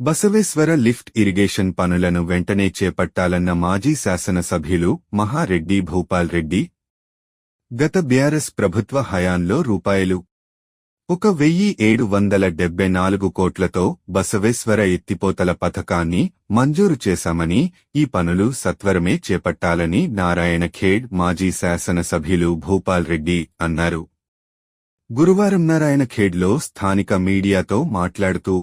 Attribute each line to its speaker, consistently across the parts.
Speaker 1: Basaveshwara lift irrigation పనులను వెంటనే చేపట్టాలన్న మాజీ శాసనసభ్యులు మహారెడ్డి భూపాల్ రెడ్డి. గత బీఆర్ఎస్ ప్రభుత్వ హయాంలో రూపాయలు ఒక వెయ్యి ఏడు వందల డెబ్బై నాలుగు కోట్లతో బసవేశ్వర ఎత్తిపోతల పథకాన్ని మంజూరు చేశామని ఈ పనులు సత్వరమే చేపట్టాలని నారాయణ ఖేడ్ మాజీ శాసనసభ్యులు భూపాల్ రెడ్డి అన్నారు. గురువారం నారాయణ ఖేడ్లో స్థానిక మీడియాతో మాట్లాడుతూ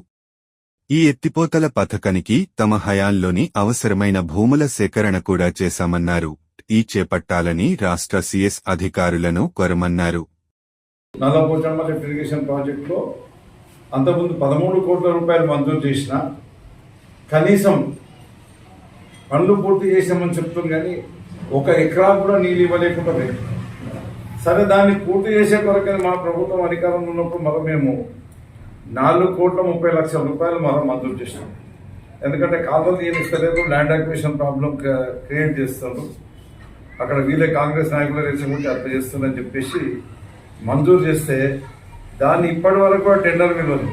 Speaker 1: ఈ ఎత్తిపోతల పథకానికి తమ హయాంలోని అవసరమైన భూముల సేకరణ కూడా చేశామన్నారు. ఈ చేపట్టాలని రాష్ట్ర సీఎస్ అధికారులను కోరమన్నారు.
Speaker 2: నల్లపోచమ్మ ఇరిగేషన్ ప్రాజెక్టులో అంతకుముందు పదమూడు కోట్ల రూపాయలు మంజూరు చేసిన కనీసం పనులు పూర్తి చేసామని చెప్తుంది కానీ ఒక ఎకరా కూడా నీళ్ళు ఇవ్వలేకుండా సరే దాన్ని పూర్తి చేసే కొరకని మా ప్రభుత్వం అధికారంలో ఉన్నప్పుడు మరో మేము నాలుగు కోట్ల ముప్పై లక్షల రూపాయలు మనం మంజూరు చేసినాం. ఎందుకంటే కాలువలు తీయనిస్తలేదు ల్యాండ్ అక్విజిషన్ ప్రాబ్లం క్రియేట్ చేస్తారు. అక్కడ వీళ్ళే కాంగ్రెస్ నాయకులు రెచ్చగొట్టి అర్థం చేస్తుందని చెప్పేసి మంజూరు చేస్తే దాన్ని ఇప్పటి వరకు కూడా టెండర్ విలువలు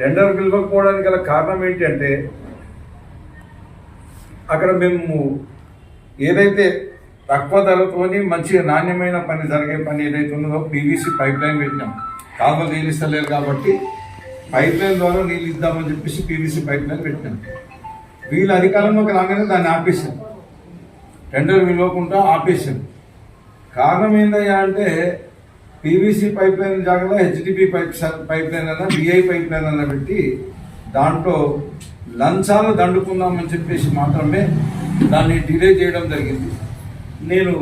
Speaker 2: టెండర్ పిలవకపోవడానికి గల కారణం ఏంటంటే అక్కడ మేము ఏదైతే తక్కువ ధరతోని మంచిగా నాణ్యమైన పని జరిగే పని ఏదైతే ఉన్నదో పీవీసీ పైప్ లైన్ పెట్టినాం. కాబట్టి నీళ్ళు ఇస్తలేరు కాబట్టి పైప్ లైన్ ద్వారా నీళ్ళు ఇద్దామని చెప్పేసి పీవీసీ పైప్ లైన్ పెట్టినాం. వీళ్ళ అధికారంలోకి రాగానే దాన్ని ఆపేశాం టెండర్ విలువకుండా ఆపేశాం కారణం ఏందయ్యా అంటే పీవీసీ పైప్ లైన్ జాగ్రత్త హెచ్డిపి పైప్ పైప్ లైన్ అన్న బిఐ పైప్ లైన్ అన్న పెట్టి దాంట్లో లంచాలు దండుకుందామని చెప్పేసి మాత్రమే దాన్ని డిలే చేయడం జరిగింది. నేను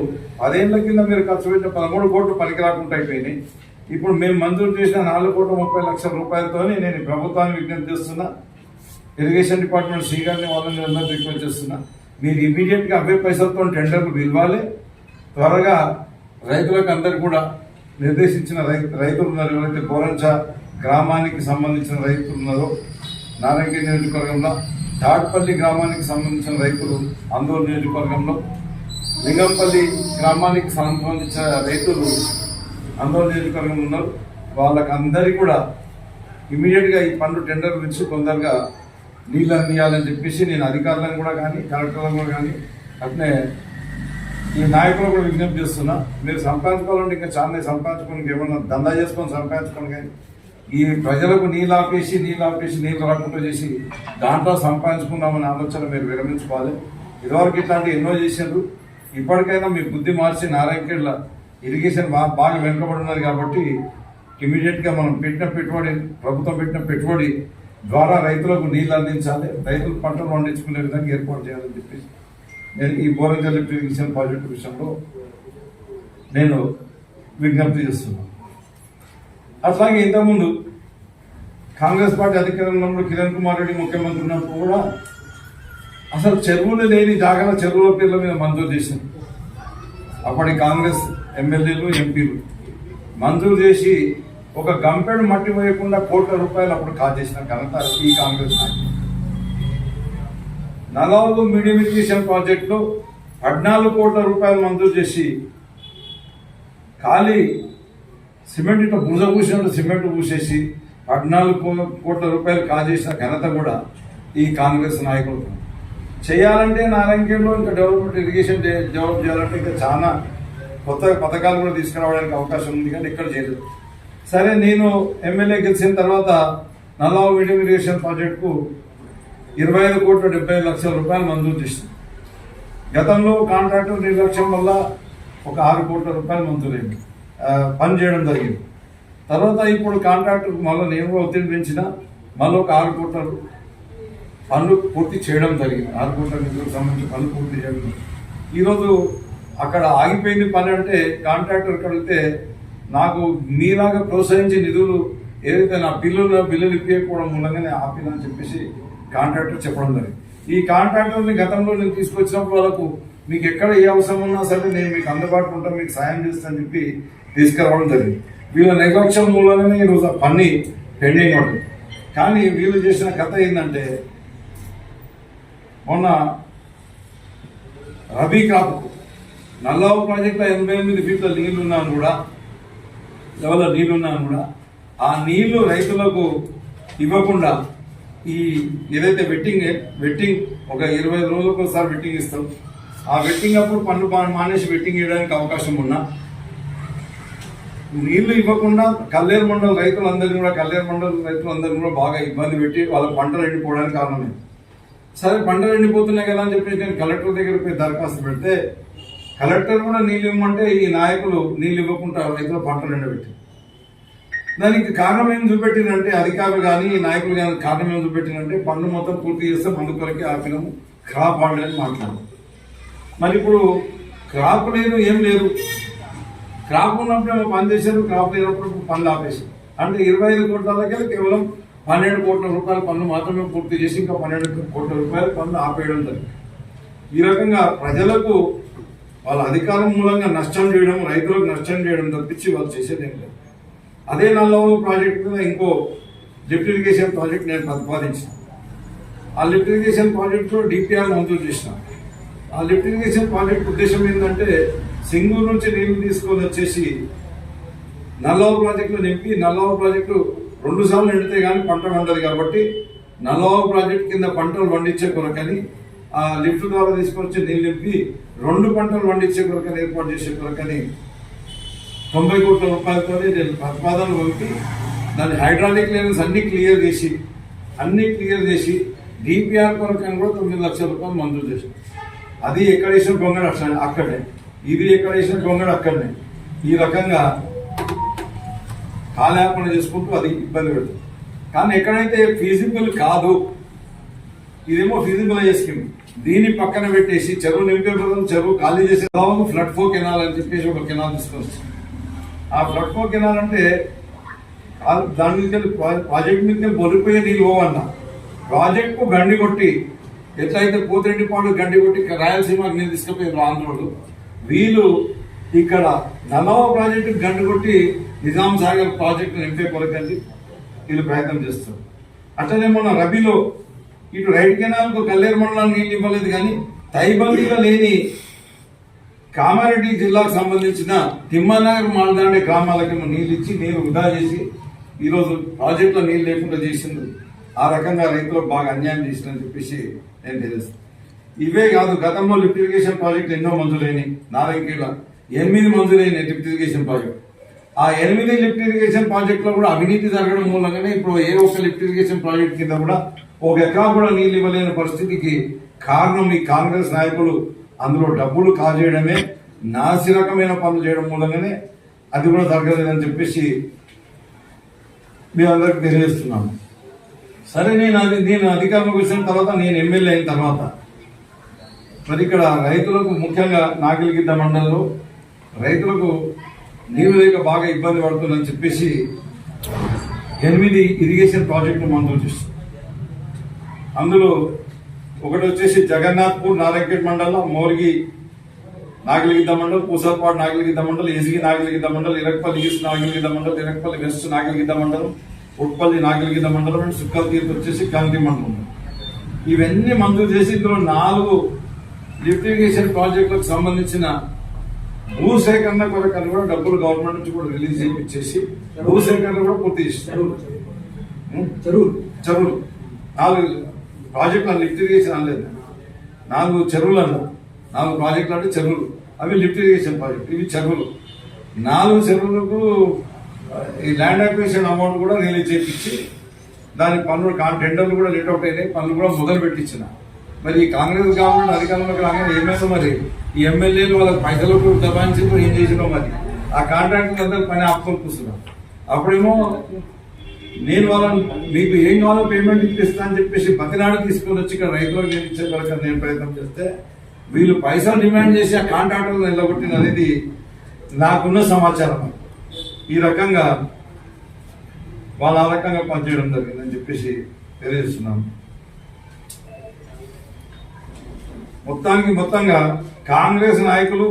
Speaker 2: పదేళ్ళ కింద మీరు ఖర్చు పెట్టిన పదమూడు కోట్లు పనికిరాకుండా అయిపోయినాయి. ఇప్పుడు మేము మంజూరు చేసిన నాలుగు కోట్ల ముప్పై లక్షల రూపాయలతోని నేను ప్రభుత్వాన్ని విజ్ఞప్తి చేస్తున్నా. ఇరిగేషన్ డిపార్ట్మెంట్ సీ గారిని వాళ్ళని అందరూ రిక్వెస్ట్ చేస్తున్నా. మీరు ఇమీడియట్గా అవే పైసలతో టెండర్లు పిలవాలి. త్వరగా రైతులకు అందరు కూడా నిర్దేశించిన రైతు రైతులు ఉన్నారు ఎవరైతే గోరంచ గ్రామానికి సంబంధించిన రైతులు ఉన్నారో నారాయణగిరి నియోజకవర్గంలో తాడ్పల్లి గ్రామానికి సంబంధించిన రైతులు అందూరు నియోజకవర్గంలో లింగంపల్లి గ్రామానికి సంబంధించిన రైతులు అందరూ నియోజకవర్గంలో ఉన్నారు. వాళ్ళకి అందరికీ కూడా ఇమీడియట్గా ఈ పనులు టెండర్ నుంచి తొందరగా నీళ్ళు అందియాలని చెప్పేసి నేను అధికారులను కూడా కానీ కలెక్టర్లను కూడా కానీ అట్నే ఈ నాయకులు కూడా విజ్ఞప్తి చేస్తున్నా. మీరు సంపాదించుకోవాలంటే ఇంకా చాలా సంపాదించుకోవడానికి ఏమన్నా దందా చేసుకొని సంపాదించుకోండి కానీ ఈ ప్రజలకు నీళ్ళు ఆపేసి నీళ్ళు ఆపేసి నీళ్ళు రాకుండా చేసి దాంట్లో సంపాదించుకుందామనే ఆలోచన మీరు విరమించుకోవాలి. ఇదివరకు ఇట్లాంటి ఎన్నో చేశారు. ఇప్పటికైనా మీ బుద్ధి మార్చి నారాయణకేళ్ళ ఇరిగేషన్ బాగా బాగా వెనుకబడి ఉన్నది కాబట్టి ఇమీడియట్గా మనం పెట్టిన పెట్టుబడి ప్రభుత్వం పెట్టిన పెట్టుబడి ద్వారా రైతులకు నీళ్ళు అందించాలి. రైతులు పంటలు పండించుకునే విధంగా ఏర్పాటు చేయాలని చెప్పేసి నేను ఈ బోరంగ లిఫ్ట్ ఇరిగేషన్ ప్రాజెక్టు విషయంలో నేను విజ్ఞప్తి చేస్తున్నాను. అట్లాగే ఇంతకుముందు కాంగ్రెస్ పార్టీ అధికారంలో కిరణ్ కుమార్ రెడ్డి ముఖ్యమంత్రి ఉన్నప్పుడు కూడా అసలు చెరువులు లేని జాగ్రత్త చెరువుల పేర్ల మీద మంజూరు చేసింది అప్పటి కాంగ్రెస్ ఎమ్మెల్యేలు ఎంపీలు. మంజూరు చేసి ఒక గంపెడు మట్టి వేయకుండా కోట్ల రూపాయలు అప్పుడు కాజేసిన ఘనత ఈ కాంగ్రెస్ నాయకులు. నలభై మీడియం ప్రాజెక్టులో పద్నాలుగు కోట్ల రూపాయలు మంజూరు చేసి ఖాళీ సిమెంట్ ఇట్లా భుజ పూసినట్టు సిమెంట్ పూసేసి పద్నాలుగు కో- కోట్ల రూపాయలు కాజేసిన ఘనత కూడా ఈ కాంగ్రెస్ నాయకులు చేయాలంటే నారాయణగేడ్లో ఇంకా డెవలప్మెంట్ ఇరిగేషన్ డెవలప్ చేయాలంటే ఇంకా చాలా కొత్త పథకాలు కూడా తీసుకురావడానికి అవకాశం ఉంది కానీ ఇక్కడ చేయలేదు. సరే నేను ఎమ్మెల్యే గెలిచిన తర్వాత నల్లావు మీడియం ఇరిగేషన్ ప్రాజెక్టుకు ఇరవై ఐదు కోట్ల డెబ్బై లక్షల రూపాయలు మంజూరు చేసింది. గతంలో కాంట్రాక్టర్ నిర్లక్ష్యం వల్ల ఒక ఆరు కోట్ల రూపాయలు మంజూరైంది. పని చేయడం జరిగింది. తర్వాత ఇప్పుడు కాంట్రాక్టర్ మళ్ళీ నేను కూడా ఒత్తిడి పెంచిన మళ్ళీ ఒక ఆరు కోట్ల పనులు పూర్తి చేయడం జరిగింది. ఆరు కోట్ల నిధులకు సంబంధించి పనులు పూర్తి చేయడం ఈరోజు అక్కడ ఆగిపోయింది పని అంటే కాంట్రాక్టర్ వెళ్తే నాకు మీలాగా ప్రోత్సహించే నిధులు ఏదైతే నా బిల్లులు బిల్లులు ఇప్పకపోవడం మూలంగానే ఆపినని చెప్పేసి కాంట్రాక్టర్ చెప్పడం జరిగింది. ఈ కాంట్రాక్టర్ని గతంలో నేను తీసుకొచ్చినప్పుడు వాళ్ళకు మీకు ఎక్కడ ఏ అవసరం ఉన్నా సరే నేను మీకు అందుబాటులో ఉంటాను మీకు సాయం చేస్తాను చెప్పి తీసుకురావడం జరిగింది. వీళ్ళ నిర్లక్ష్యం మూలంగానే ఈరోజు ఆ పని పెండింగ్ ఉంటుంది కానీ వీళ్ళు చేసిన కథ ఏంటంటే మొన్న రబీ క్రాప్కు నల్లావు ప్రాజెక్టులో ఎనభై ఎనిమిది ఫీట్ల నీళ్ళున్నాను కూడా లెవెల్లో నీళ్ళున్నాను కూడా ఆ నీళ్ళు రైతులకు ఇవ్వకుండా ఈ ఏదైతే వెట్టింగ్ వెట్టింగ్ ఒక ఇరవై రోజులకు ఒకసారి వెట్టింగ్ ఇస్తాం. ఆ వెట్టింగ్ అప్పుడు పన్ను మానేసి వెట్టింగ్ ఇవ్వడానికి అవకాశం ఉన్నా. నీళ్ళు ఇవ్వకుండా కల్లేరు మండలం రైతులందరినీ కూడా కల్లేరు మండల రైతులందరినీ కూడా బాగా ఇబ్బంది పెట్టి వాళ్ళ పంటలు ఎండిపోవడానికి కారణమే సరే పంటలు ఎండిపోతున్నాయి కదా అని చెప్పి నేను కలెక్టర్ దగ్గర పోయి దరఖాస్తు పెడితే కలెక్టర్ కూడా నీళ్ళు ఇవ్వమంటే ఈ నాయకులు నీళ్ళు ఇవ్వకుండా రైతుల పంటలు ఎండబెట్టి దానికి కారణం ఏం చూపెట్టిందంటే అధికారులు కానీ ఈ నాయకులు కానీ కారణం ఏం చూపెట్టిందంటే పన్ను మొత్తం పూర్తి చేస్తే మందు కొరకే ఆపినాము క్రాప్ ఆడలేని మాట్లాడారు. మరి ఇప్పుడు క్రాప్ లేదు ఏం లేదు. క్రాప్ ఉన్నప్పుడు పని చేశారు క్రాప్ లేనప్పుడు పనులు ఆపేశారు. అంటే ఇరవై ఐదు కోట్ల దగ్గర కేవలం పన్నెండు కోట్ల రూపాయల పన్ను మాత్రమే పూర్తి చేసి ఇంకా పన్నెండు కోట్ల రూపాయల పన్ను ఆపేయడం జరిగింది. ఈ రకంగా ప్రజలకు వాళ్ళ అధికారం మూలంగా నష్టం చేయడం రైతులకు నష్టం చేయడం తప్పించి వాళ్ళు చేసేది ఏం లేదు. అదే నల్లవరం ప్రాజెక్ట్ మీద ఇంకో లిఫ్ట్ ఇరిగేషన్ ప్రాజెక్ట్ నేను ప్రతిపాదించిన. ఆ లిఫ్ట్ ఇరిగేషన్ ప్రాజెక్ట్ డిపిఆర్ మంజూరు చేసిన. ఆ లిఫ్ట్ ఇరిగేషన్ ప్రాజెక్ట్ ఉద్దేశం ఏంటంటే సింగూరు నుంచి నీళ్ళు తీసుకొని వచ్చేసి నల్లవ ప్రాజెక్టులో నింపి నల్లవ ప్రాజెక్టు రెండు సార్లు ఎండితే కానీ పంట పండదు కాబట్టి నల్లవ ప్రాజెక్ట్ కింద పంటలు పండించే కొరకని ఆ లిఫ్ట్ ద్వారా తీసుకొచ్చి నీళ్ళు నింపి రెండు పంటలు పండించే కొరకని ఏర్పాటు చేసే కొరకని తొంభై కోట్ల రూపాయలతో నేను ప్రతిపాదనలు పంపి దాని హైడ్రాలిక్ లైన్స్ అన్ని క్లియర్ చేసి అన్ని క్లియర్ చేసి డిపిఆర్ కొరకని కూడా తొమ్మిది లక్షల రూపాయలు మంజూరు చేశాను అది ఎక్కడ వేసిన గొంగడ అట్లా- అక్కడే. ఇది ఎక్కడ వేసిన గొంగడ అక్కడనే. ఈ రకంగా కాలయాపన చేసుకుంటూ అది ఇబ్బంది పెడుతుంది. కానీ ఎక్కడైతే ఫీజిబుల్ కాదు ఇదేమో ఫీజిబుల్ అయ్యే స్కీమ్ దీన్ని పక్కన పెట్టేసి చెరువు నింపే బదులు చెరువు ఖాళీ చేసే దాదాపు ఫ్లడ్ ఫో కెనాల్ అని చెప్పేసి ఒక కెనాల్ తీసుకొచ్చి ఆ ఫ్లడ్ ఫో కెనాల్ అంటే దాని మీద ప్రాజెక్ట్ మీద బొరిపోయే నీళ్ళు పోవన్న. ప్రాజెక్ట్కు గండి కొట్టి ఎట్లయితే పోతిరెడ్డిపాడు గండి కొట్టి రాయలసీమ నీళ్ళు తీసుకుపోయి ఆంధ్రోడు వీళ్ళు ఇక్కడ నల్లవ ప్రాజెక్టు గండి కొట్టి నిజాం సాగర్ ప్రాజెక్టు నింపే కొరకండి. వీళ్ళు ప్రయత్నం చేస్తారు. అట్లనే మొన్న రబీలో ఇటు రైట్ కెనాల్కు కల్లేరు మండలానికి నీళ్ళు ఇవ్వలేదు కానీ తైబందీలో లేని కామారెడ్డి జిల్లాకు సంబంధించిన తిమ్మనగర్ మాల్దాండే గ్రామాలకి నీళ్ళు ఇచ్చి నీరు వృధా చేసి ఈరోజు ప్రాజెక్టులో నీళ్ళు లేకుండా చేసింది ఆ రకంగా రైతులకు బాగా అన్యాయం చేసిందని చెప్పేసి నేను తెలుస్తాను ఇవే కాదు గతంలో లిఫ్ట్ ఇరిగేషన్ ప్రాజెక్టులు ఎన్నో మంజూరైనవి నారాయణఖేడ్ల ఎనిమిది మంజూరైన లిఫ్ట్ ఇరిగేషన్ ప్రాజెక్ట్. ఆ ఎనిమిది లిఫ్ట్ ఇరిగేషన్ ప్రాజెక్టులో కూడా అవినీతి జరగడం మూలంగానే ఇప్పుడు ఏ ఒక్క లిఫ్ట్ ఇరిగేషన్ ప్రాజెక్ట్ కింద కూడా ఒక ఎకరా కూడా నీళ్ళు ఇవ్వలేని పరిస్థితికి కారణం ఈ కాంగ్రెస్ నాయకులు. అందులో డబ్బులు కాజేయడమే నాసి రకమైన పనులు చేయడం మూలంగానే అది కూడా జరగలేదని చెప్పేసి మీ అందరికి తెలియజేస్తున్నాను. సరే నేను అది నేను అధికారంలోకి వచ్చిన తర్వాత నేను ఎమ్మెల్యే అయిన తర్వాత మరి ఇక్కడ రైతులకు ముఖ్యంగా నాగిలిగిద్ద మండలంలో రైతులకు నీరు లేక బాగా ఇబ్బంది పడుతుందని చెప్పేసి ఎనిమిది ఇరిగేషన్ ప్రాజెక్టులు మంజూరు చేస్తారు అందులో ఒకటి వచ్చేసి జగన్నాథ్పూర్ నారాయణపేట మండలం మోర్గి నాగలిగిద్ద మండల్ పూసల్పాడు నాగలిగిద్ద మండల్ ఎసిగి నాగలిగిద్ద మండల్ ఇరక్పల్లి ఈస్ట్ నాగలిగిద్ద మండల్ ఇరక్పల్లి వెస్ట్ నాగలిగిద్ద మండలం ఉట్పల్లి నాగలిగిద్ద మండలం అండ్ సుక్కల్ తీర్పు వచ్చేసి కాంతి మండలం. ఇవన్నీ మంజూరు చేసి ఇందులో నాలుగు లిఫ్ట్ ఇరిగేషన్ ప్రాజెక్టులకు సంబంధించిన భూసేకరణ కొరకని కూడా డబ్బులు గవర్నమెంట్ నుంచి కూడా రిలీజ్ చేయించేసి భూసేకరణ కూడా పూర్తి చేస్తారు
Speaker 3: చెరువులు
Speaker 2: చెరువులు నాలుగు ప్రాజెక్టులు లిఫ్ట్ ఇరిగేషన్ అనలేదు నాలుగు చెరువులు అన్న. నాలుగు ప్రాజెక్టులు అంటే చెరువులు. అవి లిఫ్ట్ ఇరిగేషన్ ప్రాజెక్ట్. ఇవి చెరువులు. నాలుగు చెరువులకు ఈ ల్యాండ్ అక్విజిషన్ అమౌంట్ కూడా రిలీజ్ చేయించి దాని పనులు కా- టెండర్లు కూడా లేట్ అవుట్ అయినాయి. పనులు కూడా మొదలు పెట్టించిన మరి ఈ కాంగ్రెస్ గవర్నమెంట్ అధికారంలోకి రాగానే ఏమైందో మరి? ఈ ఎమ్మెల్యేలు వాళ్ళకి పైసలు దబాయించి ఏం చేసినో మరి? ఆ కాంట్రాక్టర్ అందరూ పని ఆపుకొని కూర్చున్నారు అప్పుడేమో నేను వాళ్ళని మీకు ఏం కావాలో పేమెంట్ ఇప్పిస్తా అని చెప్పేసి బతినాడు తీసుకొని వచ్చి ఇక్కడ రైతులకు నేను ఇచ్చే వరకు నేను ప్రయత్నం చేస్తే వీళ్ళు పైసలు డిమాండ్ చేసి ఆ కాంట్రాక్టర్లు నిలబొట్టిన అనేది నాకున్న సమాచారం. ఈ రకంగా వాళ్ళ ఆ రకంగా పనిచేయడం జరిగిందని చెప్పేసి తెలియజేస్తున్నాను మొత్తానికి మొత్తంగా కాంగ్రెస్ నాయకులు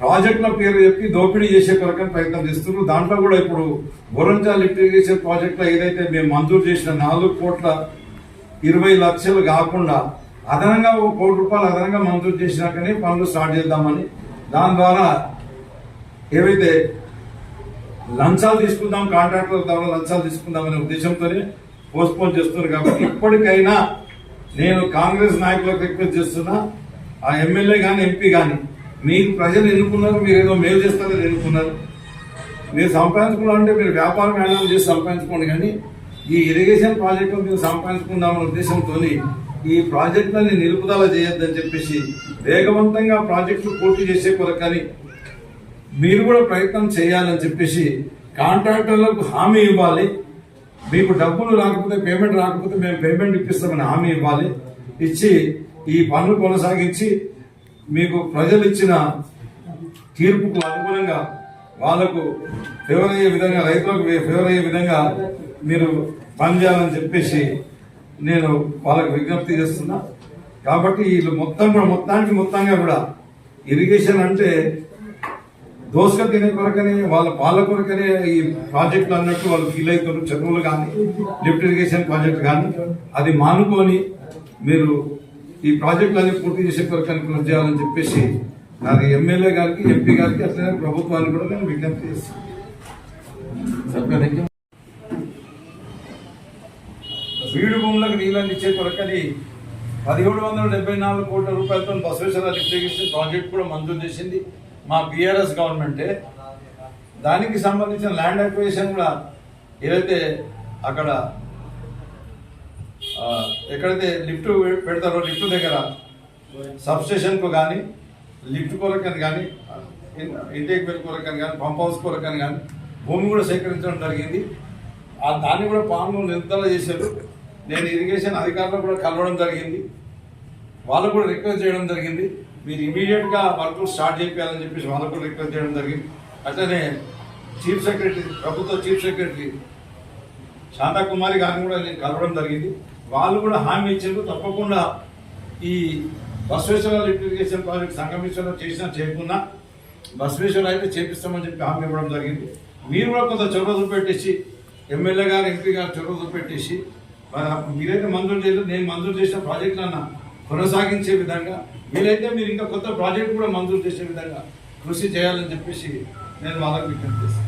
Speaker 2: ప్రాజెక్టుల పేరు చెప్పి దోపిడీ చేసే కొరకని ప్రయత్నం చేస్తున్నారు. దాంట్లో కూడా ఇప్పుడు బొరంచా లిఫ్ట్ ఇరిగేషన్ ప్రాజెక్టులో ఏదైతే మేము మంజూరు చేసిన నాలుగు కోట్ల ఇరవై లక్షలు కాకుండా అదనంగా ఒక కోటి రూపాయలు అదనంగా మంజూరు చేసినాకనే పనులు స్టార్ట్ చేద్దామని దాని ద్వారా ఏవైతే లంచాలు తీసుకుందాం కాంట్రాక్టర్ ద్వారా లంచాలు తీసుకుందామనే ఉద్దేశంతోనే పోస్ట్పోన్ చేస్తున్నారు కాబట్టి ఇప్పటికైనా నేను కాంగ్రెస్ నాయకులకు రిక్వెస్ట్ చేస్తున్నా. ఆ ఎమ్మెల్యే కానీ ఎంపీ కానీ మీరు ప్రజలు ఎన్నుకున్నారు మీరు ఏదో మేలు చేస్తారని ఎన్నుకున్నారు. మీరు సంపాదించుకోవాలంటే మీరు వ్యాపారం మేళం చేసి సంపాదించుకోండి కానీ ఈ ఇరిగేషన్ ప్రాజెక్టు మీరు సంపాదించుకుందామనే ఉద్దేశంతో ఈ ప్రాజెక్టులని నిలుపుదల చేయొద్దని చెప్పేసి వేగవంతంగా ప్రాజెక్టు పూర్తి చేసే కొరకని మీరు కూడా ప్రయత్నం చేయాలని చెప్పేసి కాంట్రాక్టర్లకు హామీ ఇవ్వాలి. మీకు డబ్బులు రాకపోతే పేమెంట్ రాకపోతే మేము పేమెంట్ ఇప్పిస్తామని హామీ ఇవ్వాలి. ఇచ్చి ఈ పనులు కొనసాగించి మీకు ప్రజలు ఇచ్చిన తీర్పుకు అనుగుణంగా వాళ్ళకు ఫేవర్ అయ్యే విధంగా రైతులకు ఫేవర్ అయ్యే విధంగా మీరు పనిచేయాలని చెప్పేసి నేను వాళ్ళకు విజ్ఞప్తి చేస్తున్నా. కాబట్టి వీళ్ళు మొత్తం కూడా మొత్తానికి మొత్తంగా కూడా ఇరిగేషన్ అంటే దోసక తినే కొరకనే వాళ్ళ వాళ్ళ కొరకనే ఈ ప్రాజెక్టులు అన్నట్టు వాళ్ళు ఫీల్ అవుతారు చెరువులు కానీ లిఫ్ట్ ఇరిగేషన్ ప్రాజెక్ట్ కానీ అది మానుకొని మీరు ఈ ప్రాజెక్టులన్నీ పూర్తి చేసే కొరకని కృషి చేయాలని చెప్పేసి నాకు ఎమ్మెల్యే గారికి ఎంపీ గారికి అట్లనే ప్రభుత్వానికి కూడా నేను విజ్ఞప్తి చేస్తాను. బీడు భూములకు నీళ్ళని ఇచ్చే కొరకని పదిహేడు వందల డెబ్బై నాలుగు కోట్ల రూపాయలతో బసవేశ్వర లిఫ్ట్ ఇరిగేషన్ ప్రాజెక్ట్ కూడా మంజూరు చేసింది. మా బీఆర్ఎస్ గవర్నమెంటే దానికి సంబంధించిన ల్యాండ్ అక్విజిషన్ కూడా ఏదైతే అక్కడ ఎక్కడైతే లిఫ్ట్ పెడతారో లిఫ్ట్ దగ్గర సబ్స్టేషన్కు కానీ లిఫ్ట్ కొరకని కానీ ఇంటేక్ బిల్ కొరకని కానీ పంప్ హౌస్ కొరకని కానీ భూమి కూడా సేకరించడం జరిగింది. ఆ దాన్ని కూడా పాము నిర్ధారణ చేశారు. నేను ఇరిగేషన్ అధికారులు కూడా కలవడం జరిగింది. వాళ్ళు కూడా రిక్వెస్ట్ చేయడం జరిగింది. మీరు ఇమీడియట్గా వర్క్లు స్టార్ట్ చేయాలని చెప్పేసి వాళ్ళకు కూడా రిక్వెస్ట్ చేయడం జరిగింది. అట్లనే చీఫ్ సెక్రటరీ ప్రభుత్వ చీఫ్ సెక్రటరీ శాంతా కుమారి గారిని కూడా నేను కలవడం జరిగింది. వాళ్ళు కూడా హామీ ఇచ్చారు. తప్పకుండా ఈ బసవేశ్వర లిఫ్ట్ ప్రాజెక్ట్ సంగమేశ్వరం చేసినా చేయకున్నా బసవేశ్వర అయితే చేపిస్తామని చెప్పి హామీ ఇవ్వడం జరిగింది. మీరు కూడా కొంత చొరవ చూపెట్టేసి ఎమ్మెల్యే గారు ఎంపీ గారు చొరవ చూపెట్టేసి మీరైతే మంజూరు చేయలేదు. నేను మంజూరు చేసిన ప్రాజెక్టులన్నా కొనసాగించే విధంగా వీలైతే మీరు ఇంకా కొత్త ప్రాజెక్ట్ కూడా మంజూరు చేసే విధంగా కృషి చేయాలని చెప్పేసి నేను వాళ్ళకు విజ్ఞప్తి చేస్తాను